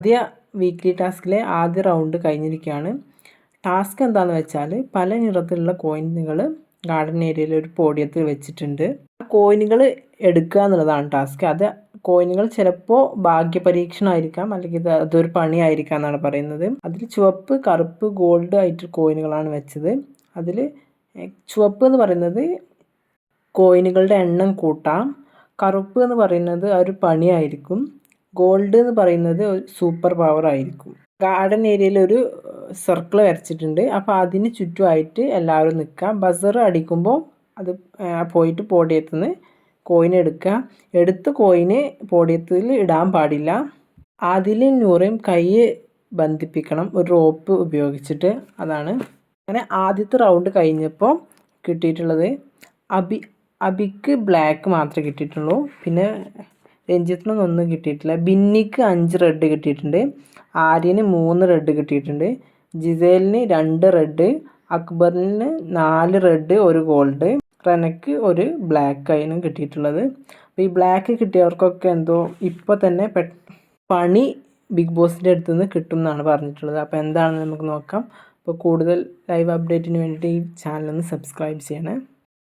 ആദ്യ വീക്ക്ലി ടാസ്കിലെ ആദ്യ റൗണ്ട് കഴിഞ്ഞിരിക്കുകയാണ്. ടാസ്ക് എന്താണെന്ന് വെച്ചാൽ പല നിറത്തിലുള്ള കോയിനുകൾ ഗാർഡൻ ഏരിയയിൽ ഒരു പോഡിയത്തിൽ വെച്ചിട്ടുണ്ട്. ആ കോയിനുകൾ എടുക്കുക എന്നുള്ളതാണ് ടാസ്ക് അത് കോയിനുകൾ ചിലപ്പോൾ ഭാഗ്യപരീക്ഷണമായിരിക്കാം അല്ലെങ്കിൽ അതൊരു പണിയായിരിക്കാം എന്നാണ് പറയുന്നത്. അതിൽ ചുവപ്പ് കറുപ്പ് ഗോൾഡ് ആയിട്ട് കോയിനുകളാണ് വെച്ചത്. അതിൽ ചുവപ്പ് എന്ന് പറയുന്നത് കോയിനുകളുടെ എണ്ണം കൂട്ടാം. കറുപ്പ് എന്ന് പറയുന്നത് ഒരു പണിയായിരിക്കും. ഗോൾഡ് എന്ന് പറയുന്നത് സൂപ്പർ പവർ ആയിരിക്കും. ഗാർഡൻ ഏരിയയിൽ ഒരു സർക്കിൾ വരച്ചിട്ടുണ്ട്. അപ്പോൾ അതിന് ചുറ്റുമായിട്ട് എല്ലാവരും നിൽക്കുക. ബസർ അടിക്കുമ്പോൾ അത് പോയിട്ട് പോഡിയത്തിൽ നിന്ന് കോയിൻ എടുക്കുക. എടുത്ത് കോയിന് പോഡിയത്തിൽ ഇടാൻ പാടില്ല. അതിലും നൂറയും കൈ ബന്ധിപ്പിക്കണം. ഒരു റോപ്പ് ഉപയോഗിച്ചിട്ട്. അതാണ് അങ്ങനെ ആദ്യത്തെ റൗണ്ട് കഴിഞ്ഞപ്പോൾ കിട്ടിയിട്ടുള്ളത്. അബി അബിക്ക് ബ്ലാക്ക് മാത്രമേ കിട്ടിയിട്ടുള്ളൂ. പിന്നെ രഞ്ജിത്തിനൊന്നും ഒന്നും കിട്ടിയിട്ടില്ല. ബിന്നിക്ക് അഞ്ച് റെഡ് കിട്ടിയിട്ടുണ്ട്. ആര്യന് മൂന്ന് റെഡ് കിട്ടിയിട്ടുണ്ട്. ജിസേലിന് രണ്ട് റെഡ് അക്ബറിന് നാല് റെഡ് ഒരു ഗോൾഡ് റനക്ക് ഒരു ബ്ലാക്ക് ആയിരുന്നു കിട്ടിയിട്ടുള്ളത്. അപ്പോൾ ഈ ബ്ലാക്ക് കിട്ടിയവർക്കൊക്കെ എന്തോ ഇപ്പോൾ തന്നെ പണി ബിഗ് ബോസിന്റെ അടുത്ത് നിന്ന് കിട്ടും എന്നാണ് പറഞ്ഞിട്ടുള്ളത്. അപ്പോൾ എന്താണെന്ന് നമുക്ക് നോക്കാം. അപ്പോൾ കൂടുതൽ ലൈവ് അപ്ഡേറ്റിന് വേണ്ടിയിട്ട് ഈ ചാനൽ ഒന്ന് സബ്സ്ക്രൈബ് ചെയ്യണേ.